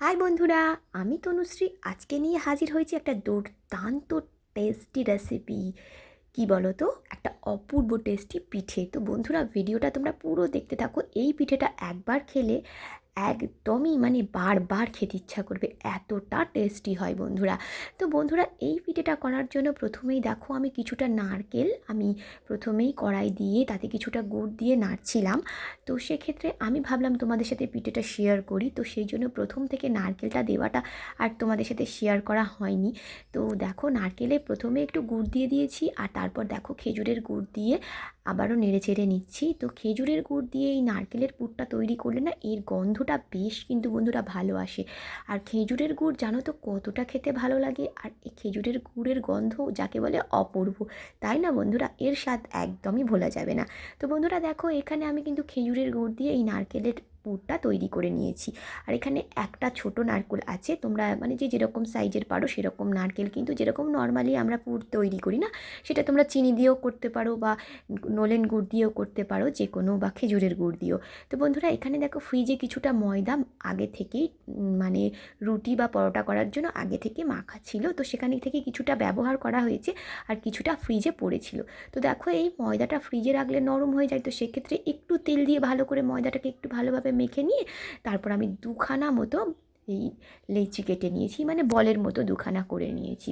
High বন্ধুরা, আমি তনুশ্রী। আজকে নিয়ে হাজির হয়েছি একটা দুর্দান্ত টেস্টি রেসিপি কি বলো তো একটা অপূর্ব টেস্টি পিঠে। তো বন্ধুরা, ভিডিওটা তোমরা পুরো দেখতে থাকো। এই পিঠেটা একবার খেলে একদমই মানে বারবার খেতে ইচ্ছা করবে। এতটা টেস্টি হয় বন্ধুরা। তো বন্ধুরা, এই পিঠেটা করার জন্য প্রথমেই দেখো, আমি কিছুটা নারকেল আমি প্রথমেই কড়াই দিয়ে তাতে কিছুটা গুড় দিয়ে নাড়ছিলাম। তো সেক্ষেত্রে আমি ভাবলাম তোমাদের সাথে পিঠেটা শেয়ার করি। তো সেই জন্য প্রথম থেকে নারকেলটা দেওয়াটা আর তোমাদের সাথে শেয়ার করা হয়নি। তো দেখো, নারকেলে প্রথমে একটু গুড় দিয়ে দিয়েছি আর তারপর দেখো, খেজুরের গুড় দিয়ে আবারও নেড়ে চেড়ে নিচ্ছি। তো খেজুরের গুড় দিয়ে এই নারকেলের পুরটা তৈরি করলে না, এর গন্ধটা বেশ কিন্তু বন্ধুরা ভালো আসে। আর খেজুরের গুড় জানো তো কতটা খেতে ভালো লাগে? আর এই খেজুরের গুড়ের গন্ধ যাকে বলে অপূর্ব। তাই না বন্ধুরা? এর স্বাদ একদমই ভোলা যাবে না। তো বন্ধুরা দেখো, এখানে আমি কিন্তু খেজুরের গুড় দিয়ে এই নারকেলের পুরটা তৈরি করে নিয়েছি। আর এখানে একটা ছোট নারকেল আছে, তোমরা মানে যে যেরকম সাইজের পারো সেরকম নারকেল, কিন্তু যেরকম নর্মালি আমরা পুর তৈরি করি না, সেটা তোমরা চিনি দিয়েও করতে পারো বা নলেন গুড় দিয়েও করতে পারো যে কোনো বা খেজুরের গুড় দিয়েও। তো বন্ধুরা, এখানে দেখো ফ্রিজে কিছুটা ময়দা আগে থেকেই মানে রুটি বা পরোটা করার জন্য আগে থেকে মাখা ছিল, তো সেখানে থেকে কিছুটা ব্যবহার করা হয়েছে আর কিছুটা ফ্রিজে পড়েছিল। তো দেখো এই ময়দাটা ফ্রিজে রাখলে নরম হয়ে যায়, তো সেক্ষেত্রে একটু তেল দিয়ে ভালো করে ময়দাটাকে একটু ভালোভাবে মেখে নিয়ে তারপর আমি দুখানা মতো এই লেচি কেটে নিয়েছি মানে বলের মতো দুখানা করে নিয়েছি।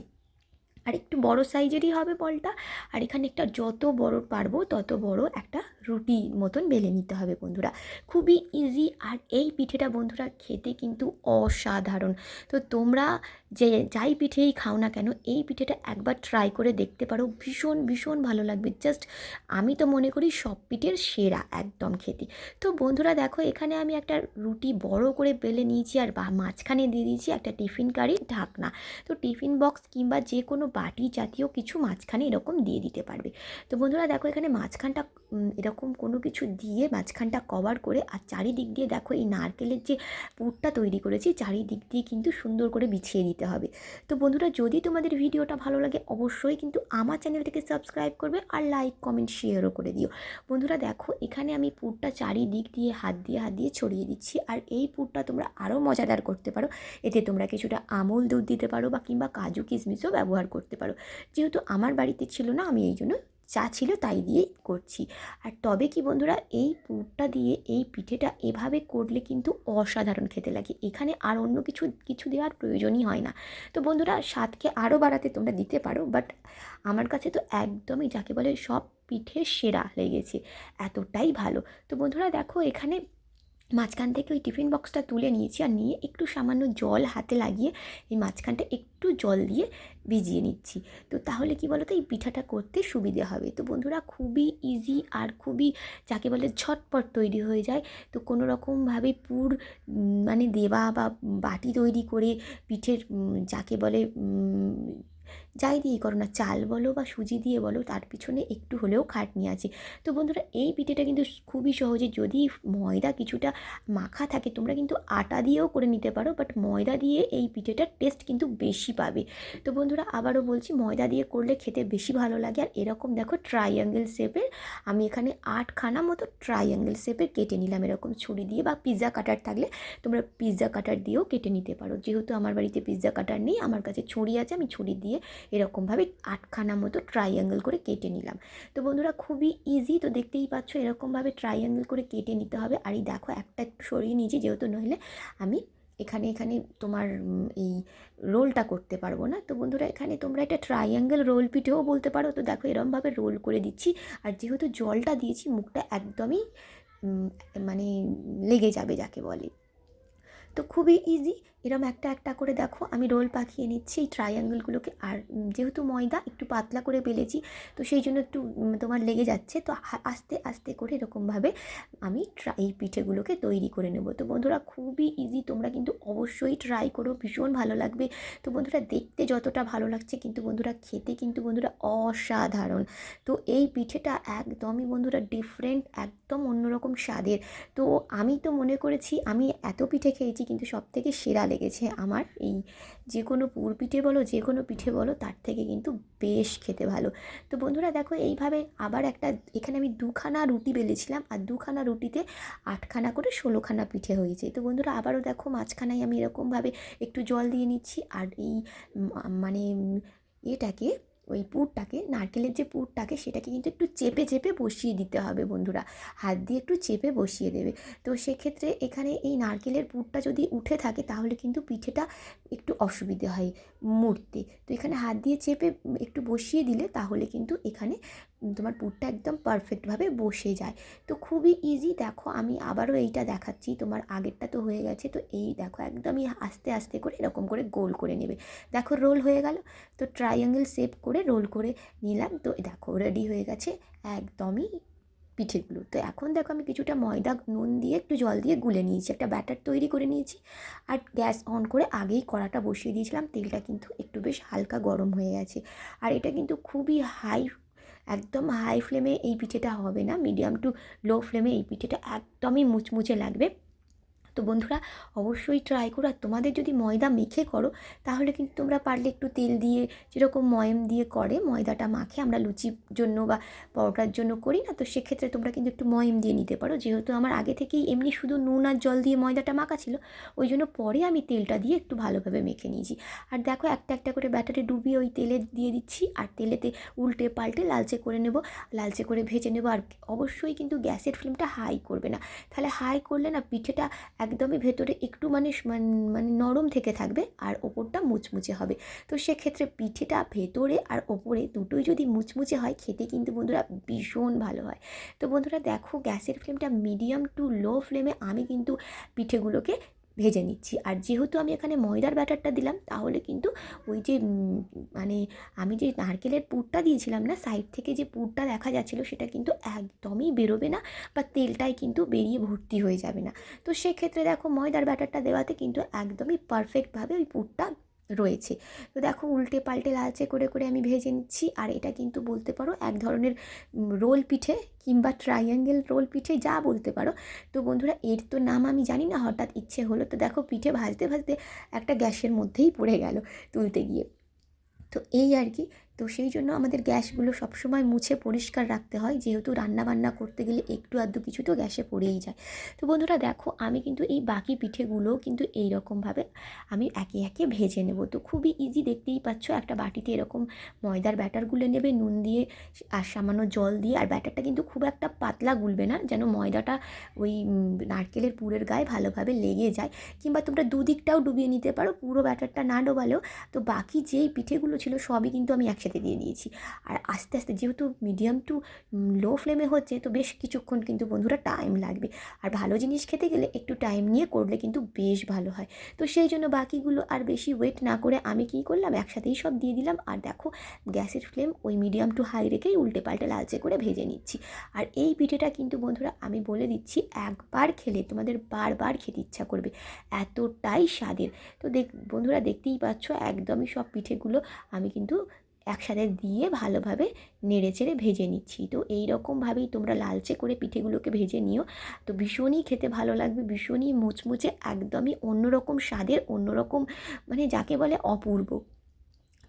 আর একটু বড় সাইজেরই হবে বলটা। আর এখানে একটা যত বড় পারব, তত বড় একটা রুটি মতন বেলে নিতে হবে বন্ধুরা। খুবই ইজি আর এই পিঠেটা বন্ধুরা খেতে কিন্তু অসাধারণ। তো তোমরা যে যাই পিঠেই খাও না কেন, এই পিঠেটা একবার ট্রাই করে দেখতে পারো। ভীষণ ভীষণ ভালো লাগবে। জাস্ট আমি তো মনে করি সব পিঠের সেরা একদম খেতে। তো বন্ধুরা দেখো, এখানে আমি একটা রুটি বড় করে বেলে নিয়েছি আর মাঝখানে দিয়ে দিয়েছি একটা টিফিন কারির ঢাকনা। তো টিফিন বক্স কিংবা যে কোনো বাটি জাতীয় কিছু মাঝখানে এরকম দিয়ে দিতে পারবে। তো বন্ধুরা দেখো এখানে মাঝখানটা এরকম কোনো কিছু দিয়ে মাঝখানটা কভার করে আর চারিদিক দিয়ে দেখো এই নারকেলের যে পুরটা তৈরি করেছি, চারিদিক দিয়ে কিন্তু সুন্দর করে বিছিয়ে দিতে হবে। তো বন্ধুরা যদি তোমাদের ভিডিওটা ভালো লাগে অবশ্যই কিন্তু আমার চ্যানেলটিকে সাবস্ক্রাইব করবে আর লাইক কমেন্ট শেয়ারও করে দিও। বন্ধুরা দেখো এখানে আমি পুরটা চারিদিক দিয়ে হাত দিয়ে হাত দিয়ে ছড়িয়ে দিচ্ছি আর এই পুরটা তোমরা আরও মজাদার করতে পারো। এতে তোমরা কিছুটা আমল দুধ দিতে পারো বা কিংবা কাজু কিশমিশও ব্যবহার করতে পারো। যেহেতু আমার বাড়িতে ছিল না, আমি এই জন্য যা ছিল তাই দিয়েই করছি। আর তবে কি বন্ধুরা, এই পুরটা দিয়ে, এই পিঠেটা এভাবে করলে কিন্তু অসাধারণ খেতে লাগে। এখানে আর অন্য কিছু কিছু দেওয়ার প্রয়োজনই হয় না। তো বন্ধুরা, স্বাদকে আরও বাড়াতে তোমরা দিতে পারো বাট আমার কাছে তো একদমই যাকে বলে সব পিঠে সেরা লেগেছে। এতটাই ভালো। তো বন্ধুরা, দেখো এখানে মাঝখান থেকে ওই টিফিন বক্সটা তুলে নিয়েছি আর নিয়ে একটু সামান্য জল হাতে লাগিয়ে এই মাঝখানটা একটু জল দিয়ে ভিজিয়ে নিচ্ছি। তো তাহলে কি বলো তো এই পিঠাটা করতে সুবিধে হবে। তো বন্ধুরা, খুবই ইজি আর খুবই যাকে বলে ঝটপট তৈরি হয়ে যায়। তো কোনো রকমভাবে পুর মানে দেওয়া বা বাটি তৈরি করে পিঠের যাকে বলে যাই দিয়ে করো না, চাল বলো বা সুজি দিয়ে বলো, তার পিছনে একটু হলেও খাটনি আছে। তো বন্ধুরা, এই পিঠেটা কিন্তু খুবই সহজে যদি ময়দা কিছুটা মাখা থাকে, তোমরা কিন্তু আটা দিয়েও করে নিতে পারো বাট ময়দা দিয়ে এই পিঠেটার টেস্ট কিন্তু বেশি পাবে। তো বন্ধুরা, আবারও বলছি, ময়দা দিয়ে করলে খেতে বেশি ভালো লাগে। আর এরকম দেখো ট্রাইঅ্যাঙ্গেল শেপের আমি এখানে আটখানা মতো ট্রাইঅ্যাঙ্গেল শেপের কেটে নিলাম। এরকম ছুরি দিয়ে বা পিৎজা কাটার থাকলে তোমরা পিৎজা কাটার দিয়েও কেটে নিতে পারো। যেহেতু আমার বাড়িতে পিৎজা কাটার নেই, আমার কাছে ছুরি আছে, আমি ছুরি দিয়ে এরকমভাবে আটখানা মতো ট্রাইঅ্যাঙ্গেল করে কেটে নিলাম। তো বন্ধুরা, খুবই ইজি তো দেখতেই পাচ্ছ এরকমভাবে ট্রাইঅ্যাঙ্গেল করে কেটে নিতে হবে। আর এই দেখো, একটা একটু সরিয়ে নিয়েছি, যেহেতু নইলে আমি এখানে এখানে তোমার এই রোলটা করতে পারব না। তো বন্ধুরা, এখানে তোমরা এটা ট্রাইঅ্যাঙ্গেল রোল পিঠেও বলতে পারো। তো দেখো, এরমভাবে রোল করে দিচ্ছি। আর যেহেতু জলটা দিয়েছি, মুখটা একদমই মানে লেগে যাবে যাকে বলে। তো খুবই ইজি এরম একটা একটা করে দেখো, আমি রোল পাকিয়ে নিচ্ছি এই ট্রায়াঙ্গেলগুলোকে আর যেহেতু ময়দা, একটু পাতলা করে বেলেছি, তো সেই জন্য একটু তোমার লেগে যাচ্ছে। তো আস্তে আস্তে করে এরকমভাবে আমি এই পিঠেগুলোকে তৈরি করে নেব। তো বন্ধুরা, খুবই ইজি তোমরা কিন্তু অবশ্যই ট্রাই করো, ভীষণ ভালো লাগবে। তো বন্ধুরা, দেখতে যতটা ভালো লাগছে, কিন্তু বন্ধুরা, খেতে কিন্তু বন্ধুরা অসাধারণ। তো এই পিঠেটা একদমই বন্ধুরা ডিফারেন্ট এক একদম অন্যরকম স্বাদের। তো আমি তো মনে করেছি, আমি এত পিঠে খেয়েছি, কিন্তু সব থেকে সেরা লেগেছে আমার। এই যে কোনো পুর পিঠে বলো, যে কোনো পিঠে বলো, তার থেকে কিন্তু বেশ খেতে ভালো। তো বন্ধুরা দেখো, এইভাবে আবার একটা, এখানে আমি দুখানা রুটি বেলেছিলাম আর দুখানা রুটিতে আটখানা করে ষোলোখানা পিঠে হয়েছে। তো বন্ধুরা আবারও দেখো, মাঝখানায় আমি এরকমভাবে একটু জল দিয়ে নিচ্ছি আর এই মানে এটাকে ওই পুরটাকে, নারকেলের যে পুরটাকে সেটাকে কিন্তু একটু চেপে চেপে বসিয়ে দিতে হবে বন্ধুরা। হাত দিয়ে একটু চেপে বসিয়ে দেবে। তো সেক্ষেত্রে এখানে এই নারকেলের পুরটা যদি উঠে থাকে তাহলে কিন্তু পিঠেটা একটু অসুবিধে হয় মুড়তে। তো এখানে হাত দিয়ে চেপে একটু বসিয়ে দিলে তাহলে কিন্তু এখানে তোমার পুরটা একদম পারফেক্টভাবে বসে যায়। তো খুবই ইজি দেখো, আমি আবারও এইটা দেখাচ্ছি, তোমার আগেরটা তো হয়ে গেছে, তো এই দেখো একদমই আস্তে আস্তে করে এরকম করে গোল করে নেবে। দেখো রোল হয়ে গেল, তো ট্রায়াঙ্গেল শেপ করে রোল করে নিলাম, তো দেখো রেডি হয়ে গেছে একদমই পিঠেগুলো। তো এখন দেখো আমি কিছুটা ময়দা, নুন দিয়ে একটু জল দিয়ে গুলে নিয়েছি, একটা ব্যাটার তৈরি করে নিয়েছি। আর গ্যাস অন করে আগেই কড়াটা বসিয়ে দিয়েছিলাম, তেলটা কিন্তু একটু বেশ হালকা গরম হয়ে গেছে। আর এটা কিন্তু খুবই হাই একদম হাই ফ্লেমে এই পিঠেটা হবে না মিডিয়াম টু লো ফ্লেমে এই পিঠেটা একদমই মুচমুচে লাগবে। তো বন্ধুরা, অবশ্যই ট্রাই করো। আর তোমাদের যদি ময়দা মেখে করো, তাহলে কিন্তু তোমরা পারলে একটু তেল দিয়ে, যেরকম ময়ম দিয়ে করে, ময়দাটা মাখে। আমরা লুচির জন্য বা পরোটার জন্য করি না, তো সেক্ষেত্রে তোমরা কিন্তু একটু ময়ম দিয়ে নিতে পারো। যেহেতু আমার আগে থেকেই এমনি শুধু নুন আর জল দিয়ে ময়দাটা মাখা ছিল, ওই জন্য পরে আমি তেলটা দিয়ে একটু ভালোভাবে মেখে নিয়েছি। আর দেখো, একটা একটা করে ব্যাটারে ডুবিয়ে ওই তেলে দিয়ে দিচ্ছি, আর তেলেতে উল্টে পাল্টে লালচে করে নেব। লালচে করে ভেজে নেব, আর অবশ্যই কিন্তু গ্যাসের ফ্লেমটা হাই করবে না। তাহলে হাই করলে না পিঠেটা একদমই ভেতরে একটু মানে মানে নরম থেকে থাকবে আর ওপরটা মুচমুচে হবে। তো সেক্ষেত্রে পিঠেটা ভেতরে আর ওপরে দুটোই যদি মুচমুচে হয়, খেতে কিন্তু বন্ধুরা ভীষণ ভালো হয়। তো বন্ধুরা দেখো গ্যাসের ফ্লেমটা মিডিয়াম টু লো ফ্লেমে আমি কিন্তু পিঠেগুলোকে ভেজে নিচ্ছি। আর যেহেতু আমি এখানে ময়দার ব্যাটারটা দিলাম, তাহলে কিন্তু ওই যে মানে আমি যে নারকেলের পুরটা দিয়েছিলাম না, সাইড থেকে যে পুরটা দেখা যাচ্ছিল, সেটা কিন্তু একদমই বেরোবে না বা তেলটাই কিন্তু বেরিয়ে ভর্তি হয়ে যাবে না। তো সেক্ষেত্রে দেখো ময়দার ব্যাটারটা দেওয়াতে কিন্তু একদমই পারফেক্টভাবে ওই পুরটা রয়েছে। তো দেখো উল্টে পাল্টে লালচে করে করে আমি ভেজে নিচ্ছি। আর এটা কিন্তু বলতে পারো এক ধরনের রোল পিঠে কিংবা ট্রাইঙ্গেল রোল পিঠে যা বলতে পারো। তো বন্ধুরা এর তো নাম আমি জানি না, হঠাৎ ইচ্ছে হলো। তো দেখো পিঠে ভাজতে ভাজতে একটা গ্যাসের মধ্যেই পড়ে গেল তুলতে গিয়ে। তো এই আর কি তো সেই জন্য আমাদের গ্যাসগুলো সবসময় মুছে পরিষ্কার রাখতে হয়। যেহেতু রান্না বান্না করতে গেলে একটু আধটু কিছু তো গ্যাসে পড়েই যায়। তো বন্ধুরা দেখো, আমি কিন্তু এই বাকি পিঠেগুলোও কিন্তু এই রকমভাবে আমি একে একে ভেজে নেব। তো খুবই ইজি দেখতেই পাচ্ছ, একটা বাটিতে এরকম ময়দার ব্যাটার গুলে নেবে, নুন দিয়ে আর সামান্য জল দিয়ে। আর ব্যাটারটা কিন্তু খুব একটা পাতলা গুলবে না, যেন ময়দাটা ওই নারকেলের পুরের গায়ে ভালোভাবে লেগে যায়। কিংবা তোমরা দুদিকটাও ডুবিয়ে নিতে পারো, পুরো ব্যাটারটা না ডোবালেও। তো বাকি যেই পিঠেগুলো ছিল সবই কিন্তু আমি একসাথে দিয়ে দিয়েছি। আর আস্তে আস্তে যেহেতু মিডিয়াম টু লো ফ্লেমে হচ্ছে, তো বেশ কিছুক্ষণ কিন্তু বন্ধুরা টাইম লাগবে। আর ভালো জিনিস খেতে গেলে একটু টাইম নিয়ে করলে কিন্তু বেশ ভালো হয়। তো সেই জন্য বাকিগুলো আর বেশি ওয়েট না করে আমি কী করলাম, একসাথেই সব দিয়ে দিলাম। আর দেখো, গ্যাসের ফ্লেম ওই মিডিয়াম টু হাই রেখেই উল্টে পাল্টে লালচে করে ভেজে নিচ্ছি। আর এই পিঠেটা কিন্তু বন্ধুরা আমি বলে দিচ্ছি, একবার খেলে তোমাদের বারবার খেতে ইচ্ছা করবে। এতটাই স্বাদের। তো দেখ, বন্ধুরা দেখতেই পাচ্ছ, একদমই সব পিঠেগুলো আমি কিন্তু একসাথে দিয়ে ভালোভাবে নেড়ে চেড়ে ভেজে নিচ্ছি। তো এই রকমভাবেই তোমরা লালচে করে পিঠেগুলোকে ভেজে নিও। তো ভীষণই খেতে ভালো লাগবে, ভীষণই মুচমুচে, একদমই অন্যরকম স্বাদের, অন্যরকম মানে যাকে বলে অপূর্ব।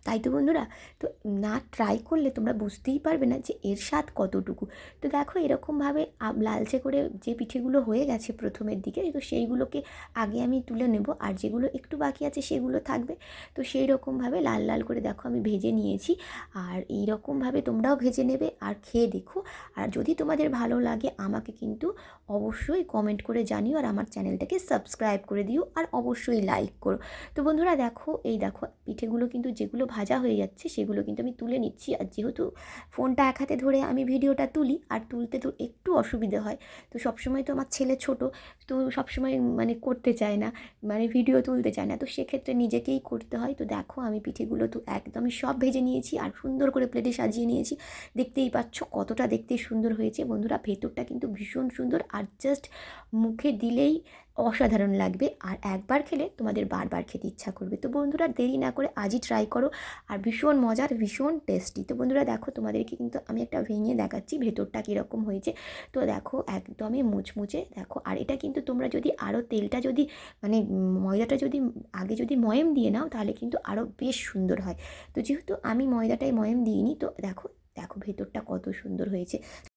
তাই তো বন্ধুরা, তো না ট্রাই করলে তোমরা বুঝতেই পারবে না যে এর স্বাদ কতটুকু। তো দেখো এরকমভাবে লালচে করে যে পিঠেগুলো হয়ে গেছে প্রথমের দিকে, তো সেইগুলোকে আগে আমি তুলে নেব, আর যেগুলো একটু বাকি আছে সেগুলো থাকবে। তো সেই রকমভাবে লাল লাল করে দেখো আমি ভেজে নিয়েছি, আর এই রকমভাবে তোমরাও ভেজে নেবে আর খেয়ে দেখো। আর যদি তোমাদের ভালো লাগে আমাকে কিন্তু অবশ্যই কমেন্ট করে জানিও, আর আমার চ্যানেলটাকে সাবস্ক্রাইব করে দিও, আর অবশ্যই লাইক করো। তো বন্ধুরা দেখো, এই দেখো পিঠেগুলো কিন্তু যেগুলো ভাজা হয়ে যাচ্ছে, সেগুলো কিন্তু আমি তুলে নিচ্ছি। আর যেহেতু ফোনটা এক হাতে ধরে আমি ভিডিওটা তুলি, আর তুলতে তো একটু অসুবিধে হয়, তো সবসময় তো আমার ছেলে ছোট, তো সবসময় মানে করতে চায় না মানে ভিডিও তুলতে চায় না, তো সেক্ষেত্রে নিজেকেই করতে হয়। তো দেখো, আমি পিঠেগুলো তো একদমই সব ভেজে নিয়েছি, আর সুন্দর করে প্লেটে সাজিয়ে নিয়েছি। দেখতেই পাচ্ছ কতটা দেখতে সুন্দর হয়েছে। বন্ধুরা, ভেতরটা কিন্তু ভীষণ সুন্দর, আর জাস্ট মুখে দিলেই অসাধারণ লাগবে। আর একবার খেলে তোমাদের বারবার খেতে ইচ্ছা করবে। তো বন্ধুরা, দেরি না করে আজই ট্রাই করো। আর ভীষণ মজার, ভীষণ টেস্টি তো বন্ধুরা, দেখো তোমাদেরকে কিন্তু আমি একটা ভেঙে দেখাচ্ছি, ভেতরটা কীরকম হয়েছে। তো দেখো, একদমই মুচমুচে, দেখো। আর এটা কিন্তু তোমরা যদি আরও তেলটা যদি মানে ময়দাটা যদি আগে যদি ময়েম দিয়ে নাও, তাহলে কিন্তু আরও বেশ সুন্দর হয়। তো যেহেতু আমি ময়দাটায় ময়েম দিইনি, তো দেখো দেখো ভেতরটা কত সুন্দর হয়েছে।